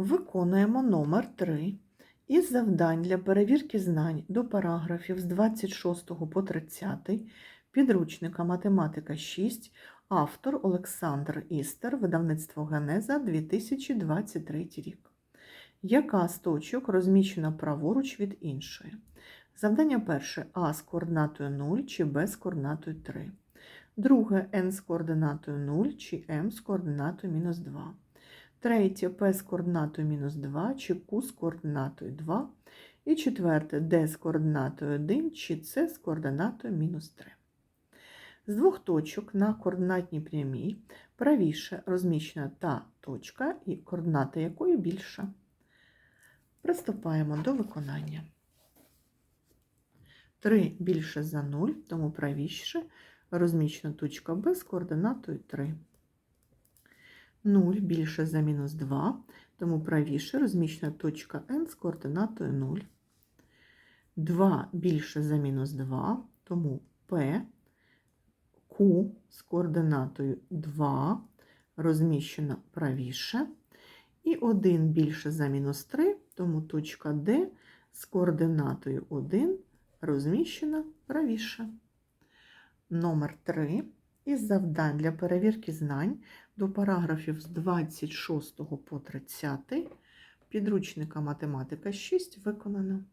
Виконуємо номер 3 із завдань для перевірки знань до параграфів з 26 по 30 підручника Математика 6, автор Олександр Істер, видавництво Генеза 2023 рік. Яка з точок розміщена праворуч від іншої? Завдання перше А з координатою 0 чи Б з координатою 3. Друге N з координатою 0 чи М з координатою мінус 2. Третє P з координатою мінус 2 чи Q з координатою 2. І четверте D з координатою 1 чи C з координатою мінус 3. З двох точок на координатній прямій правіше розміщена та точка, і координата якої більша. Приступаємо до виконання. 3 більше за 0, тому правіше розміщена точка Б з координатою 3. 0 більше за мінус 2, тому правіше розміщена точка N з координатою 0. 2 більше за мінус 2, тому P, Q з координатою 2 розміщена правіше. І 1 більше за мінус 3, тому точка D з координатою 1 розміщена правіше. Номер 3 із завдань для перевірки знань до параграфів з 26 по 30 підручника математика 6 виконано.